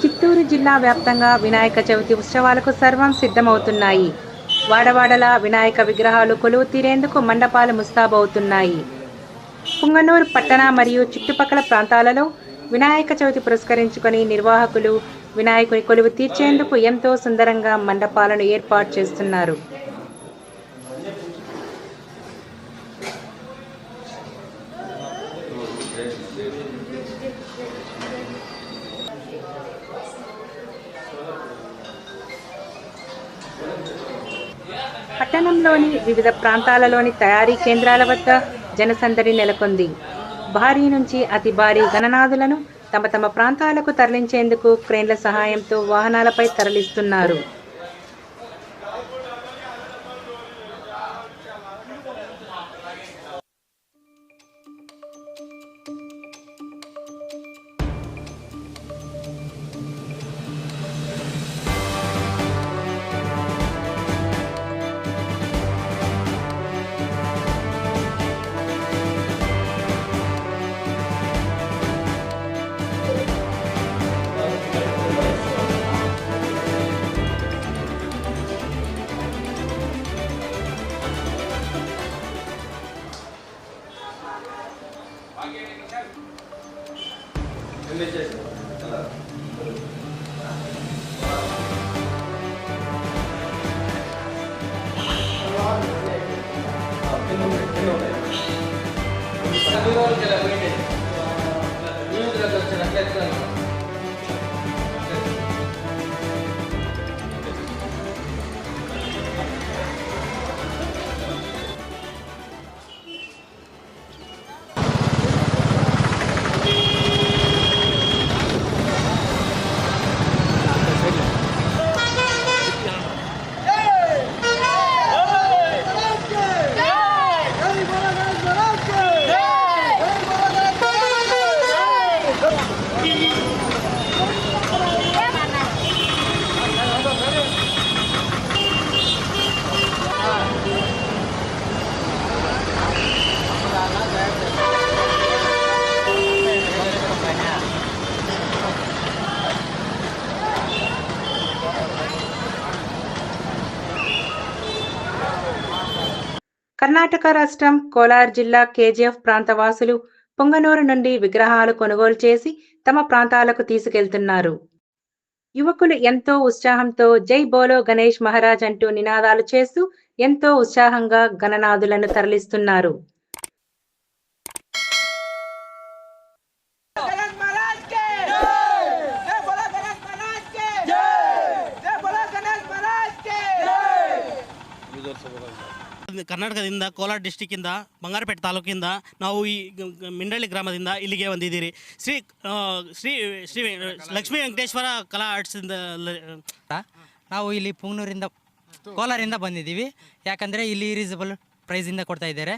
చిత్తూరు జిల్లా వ్యాప్తంగా వినాయక చవితి ఉత్సవాలకు సర్వం సిద్ధమవుతున్నాయి. వాడవాడల వినాయక విగ్రహాలు కొలువు తీరేందుకు మండపాలు ముస్తాబవుతున్నాయి. పుంగనూరు పట్టణ మరియు చుట్టుపక్కల ప్రాంతాలలో వినాయక చవితి పురస్కరించుకొని నిర్వాహకులు వినాయకుని కొలువు తీర్చేందుకు ఎంతో సుందరంగా మండపాలను ఏర్పాటు చేస్తున్నారు. పట్టణంలోని వివిధ ప్రాంతాలలోని తయారీ కేంద్రాల వద్ద జనసందడి నెలకొంది. భారీ నుంచి అతి భారీ గణనాథులను తమ తమ ప్రాంతాలకు తరలించేందుకు క్రేన్ల సహాయంతో వాహనాలపై తరలిస్తున్నారు. ఎంఎస్ఎస్ కర్ణాటక రాష్ట్రం కోలార్ జిల్లా కేజీఎఫ్ ప్రాంతవాసులు పొంగనూరు నుండి విగ్రహాలు కొనుగోలు చేసి తమ ప్రాంతాలకు తీసుకెళ్తున్నారు. యువకులు ఎంతో ఉత్సాహంతో జై బోలో గణేష్ మహారాజ్ అంటూ నినాదాలు చేస్తూ ఎంతో ఉత్సాహంగా గణనాథులను తరలిస్తున్నారు. ಕರ್ನಾಟಕದಿಂದ, ಕೋಲಾರ ಡಿಸ್ಟಿಕ್ಕಿಂದ ಬಂಗಾರಪೇಟೆ ತಾಲೂಕಿಂದ ನಾವು ಈ ಮಿಂಡಳ್ಳಿ ಗ್ರಾಮದಿಂದ ಇಲ್ಲಿಗೆ ಬಂದಿದ್ದೀರಿ. ಶ್ರೀ ಶ್ರೀ ಶ್ರೀ ಲಕ್ಷ್ಮೀ ವೆಂಕಟೇಶ್ವರ ಕಲಾ ಆರ್ಟ್ಸಿಂದ ನಾವು ಇಲ್ಲಿ ಪುಂಗ್ನೂರಿಂದ ಕೋಲಾರಿಂದ ಬಂದಿದ್ದೀವಿ. ಯಾಕಂದರೆ ಇಲ್ಲಿ ರೀಸಬಲ್ ಪ್ರೈಸಿಂದ ಕೊಡ್ತಾ ಇದ್ದಾರೆ.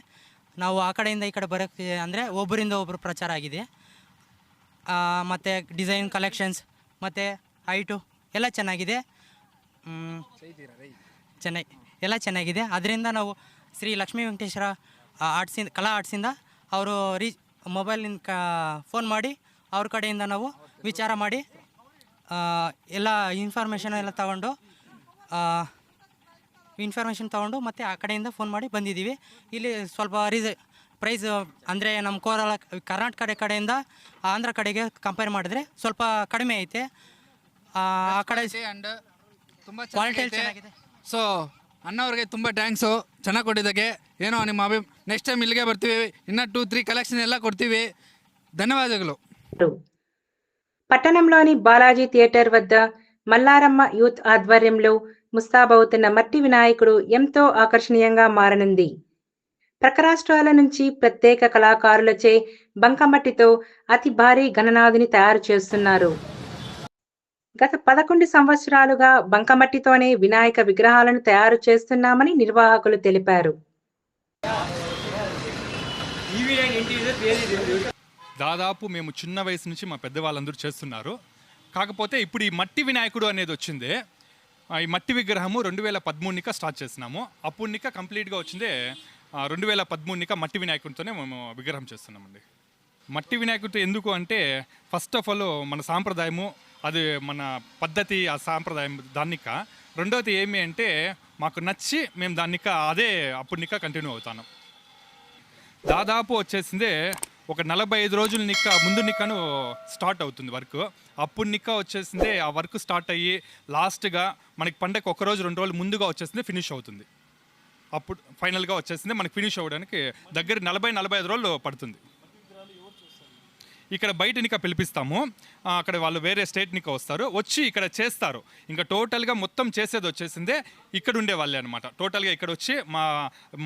ನಾವು ಆ ಕಡೆಯಿಂದ ಈ ಕಡೆ ಬರೋಕ್ಕೆ ಅಂದರೆ ಒಬ್ಬರಿಂದ ಒಬ್ಬರು ಪ್ರಚಾರ ಆಗಿದೆ. ಮತ್ತು ಡಿಸೈನ್ ಕಲೆಕ್ಷನ್ಸ್ ಮತ್ತು ಹೈಟು ಎಲ್ಲ ಚೆನ್ನಾಗಿದೆ. ಚೆನ್ನೈ ಎಲ್ಲ ಚೆನ್ನಾಗಿದೆ. ಅದರಿಂದ ನಾವು ಶ್ರೀ ಲಕ್ಷ್ಮೀ ವೆಂಕಟೇಶ್ವರ ಆರ್ಟ್ಸಿಂದ ಕಲಾ ಆರ್ಟ್ಸಿಂದ ಅವರು ರೀ ಮೊಬೈಲಿಂದ ಕ ಫೋನ್ ಮಾಡಿ ಅವ್ರ ಕಡೆಯಿಂದ ನಾವು ವಿಚಾರ ಮಾಡಿ ಎಲ್ಲ ಇನ್ಫಾರ್ಮೇಷನ್ ಎಲ್ಲ ತಗೊಂಡು ಇನ್ಫಾರ್ಮೇಷನ್ ತೊಗೊಂಡು ಮತ್ತು ಆ ಕಡೆಯಿಂದ ಫೋನ್ ಮಾಡಿ ಬಂದಿದ್ದೀವಿ. ಇಲ್ಲಿ ಸ್ವಲ್ಪ ರೀಸ ಪ್ರೈಸ್ ಅಂದರೆ ನಮ್ಮ ಕೋಲಾರ ಕರ್ನಾಟಕ ಕಡೆ ಕಡೆಯಿಂದ ಆಂಧ್ರ ಕಡೆಗೆ ಕಂಪೇರ್ ಮಾಡಿದ್ರೆ ಸ್ವಲ್ಪ ಕಡಿಮೆ ಐತೆ. ಆ ಕಡೆ ಕ್ವಾಲಿಟಿ ಚೆನ್ನಾಗಿದೆ. ಸೊ ಅಣ್ಣವ್ರಿಗೆ ತುಂಬ ಥ್ಯಾಂಕ್ಸು ಚೆನ್ನಾಗಿ ಕೊಟ್ಟಿದ್ದಕ್ಕೆ ಏನೋ ನಿಮ್ಮ ಅಭಿ ನೆಕ್ಸ್ಟ್ ಟೈಮ್ ಇಲ್ಲಿಗೆ ಬರ್ತೀವಿ ಇನ್ನೂ ಟೂ ತ್ರೀ ಕಲೆಕ್ಷನ್ ಎಲ್ಲ ಕೊಡ್ತೀವಿ ಧನ್ಯವಾದಗಳು పట్టణంలోని బాలాజీ థియేటర్ వద్ద మల్లారమ్మ యూత్ ఆధ్వర్యంలో ముస్తాబవుతున్న మట్టి వినాయకుడు ఎంతో ఆకర్షణీయంగా మారనుంది ప్రక్క రాష్ట్రాల నుంచి ప్రత్యేక కళాకారులచే బంకమట్టితో అతి భారీ గణనాథుని తయారు చేస్తున్నారు గత పదకొండు సంవత్సరాలుగా బంకమట్టితోనే వినాయక విగ్రహాలను తయారు చేస్తున్నామని నిర్వాహకులు తెలిపారు. దాదాపు మేము చిన్న వయసు నుంచి మా పెద్దవాళ్ళందరూ చేస్తున్నారు. కాకపోతే ఇప్పుడు ఈ మట్టి వినాయకుడు అనేది వచ్చింది ఈ మట్టి విగ్రహము రెండు వేల పదమూడునిక స్టార్ట్ చేసినాము. అప్పుడునిక కంప్లీట్గా వచ్చిందే రెండు వేల పదమూడునిక మట్టి వినాయకుడితోనే మేము విగ్రహం చేస్తున్నామండి. మట్టి వినాయకుడితో ఎందుకు అంటే ఫస్ట్ ఆఫ్ ఆల్ మన సాంప్రదాయము అది మన పద్ధతి ఆ సాంప్రదాయం దాన్నిక రెండవది ఏమి అంటే మాకు నచ్చి మేము దాన్నిక అదే అప్పుడునిక్క కంటిన్యూ అవుతాను. దాదాపు వచ్చేసిందే ఒక నలభై ఐదు రోజుల నిక్క ముందు నిక్కను స్టార్ట్ అవుతుంది వర్క్. అప్పుడు నిక్క వచ్చేసిందే ఆ వర్క్ స్టార్ట్ అయ్యి లాస్ట్గా మనకి పండగ ఒక రోజు రెండు రోజులు ముందుగా వచ్చేసిందే ఫినిష్ అవుతుంది. అప్పుడు ఫైనల్గా వచ్చేసిందే మనకి ఫినిష్ అవ్వడానికి దగ్గర నలభై నలభై ఐదు రోజులు పడుతుంది. ఇక్కడ బయటనిక పిలిపిస్తాము. అక్కడ వాళ్ళు వేరే స్టేట్ నిక వస్తారు. వచ్చి ఇక్కడ చేస్తారు. ఇంకా టోటల్గా మొత్తం చేసేది వచ్చేసిందే ఇక్కడ ఉండే వాళ్ళే అనమాట టోటల్గా ఇక్కడ వచ్చి మా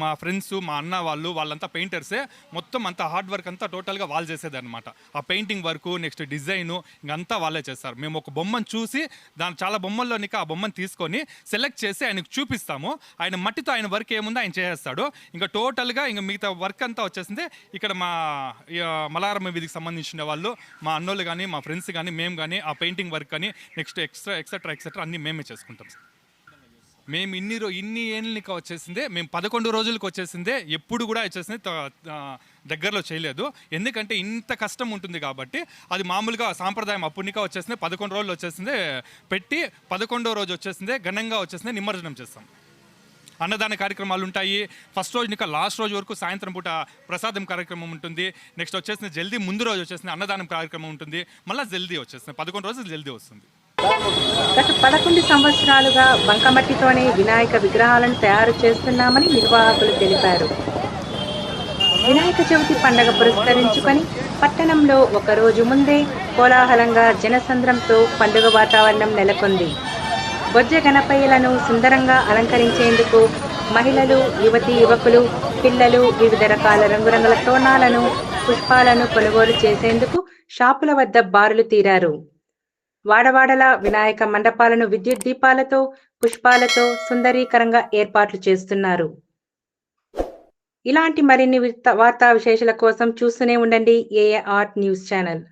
మా ఫ్రెండ్స్ మా అన్న వాళ్ళు వాళ్ళంతా పెయింటర్సే. మొత్తం అంత హార్డ్ వర్క్ అంతా టోటల్గా వాళ్ళు చేసేది అనమాట ఆ పెయింటింగ్ వర్క్ నెక్స్ట్ డిజైను ఇంకంతా వాళ్ళే చేస్తారు. మేము ఒక బొమ్మను చూసి దాని చాలా బొమ్మల్లోనిక ఆ బొమ్మను తీసుకొని సెలెక్ట్ చేసి ఆయనకు చూపిస్తాము. ఆయన మట్టితో ఆయన వర్క్ ఏముందో ఆయన చేసేస్తాడు. ఇంకా టోటల్గా ఇంకా మిగతా వర్క్ అంతా వచ్చేసింది. ఇక్కడ మా మలారమ్మ వీధికి చేసిన వాళ్ళు మా అన్నోళ్ళు కానీ మా ఫ్రెండ్స్ కానీ మేము కానీ ఆ పెయింటింగ్ వర్క్ కానీ నెక్స్ట్ ఎక్స్ట్రా ఎక్సెట్రా ఎక్సెట్రా అన్నీ మేమే చేసుకుంటాం. సార్ మేము ఇన్ని రో ఇన్ని ఏళ్ళకి వచ్చేసిందే మేము పదకొండు రోజులకు వచ్చేసిందే ఎప్పుడు కూడా వచ్చేసింది దగ్గరలో చేయలేదు. ఎందుకంటే ఇంత కష్టం ఉంటుంది కాబట్టి అది మామూలుగా సాంప్రదాయం అప్పుడునికా వచ్చేసింది పదకొండు రోజులు వచ్చేసిందే పెట్టి పదకొండో రోజు వచ్చేసిందే ఘనంగా వచ్చేసిందే నిమజ్జనం చేస్తాం. అన్నదాన కార్యక్రమాలు ఉంటాయి. ఫస్ట్ రోజు ఇంకా లాస్ట్ రోజు వరకు సాయంత్రం పూట ప్రసాదం కార్యక్రమం ఉంటుంది. నెక్స్ట్ వచ్చేసిన జల్దీ ముందు రోజు వచ్చేసిన అన్నదానం కార్యక్రమం ఉంటుంది. మళ్ళీ జల్దీ వచ్చేస్తుంది పదకొండు రోజులు జల్దీ వస్తుంది. గత పదకొండు సంవత్సరాలుగా బంకమట్టితోనే వినాయక విగ్రహాలను తయారు చేస్తున్నామని నిర్వాహకులు తెలిపారు. వినాయక చవితి పండగ పురస్కరించుకొని పట్టణంలో ఒకరోజు ముందే కోలాహలంగా జనసంద్రంతో పండుగ వాతావరణం నెలకొంది. బొజ్జ గణపయ్యలను సుందరంగా అలంకరించేందుకు మహిళలు యువతి యువకులు పిల్లలు వివిధ రకాల రంగురంగుల తోణాలను పుష్పాలను కొనుగోలు చేసేందుకు షాపుల వద్ద బారులు తీరారు. వాడవాడల వినాయక మండపాలను విద్యుత్ దీపాలతో పుష్పాలతో సుందరీకరంగా ఏర్పాట్లు చేస్తున్నారు. ఇలాంటి మరిన్ని వార్తా విశేషాల కోసం చూస్తూనే ఉండండి ఏఏ ఆర్ట్ న్యూస్ ఛానల్.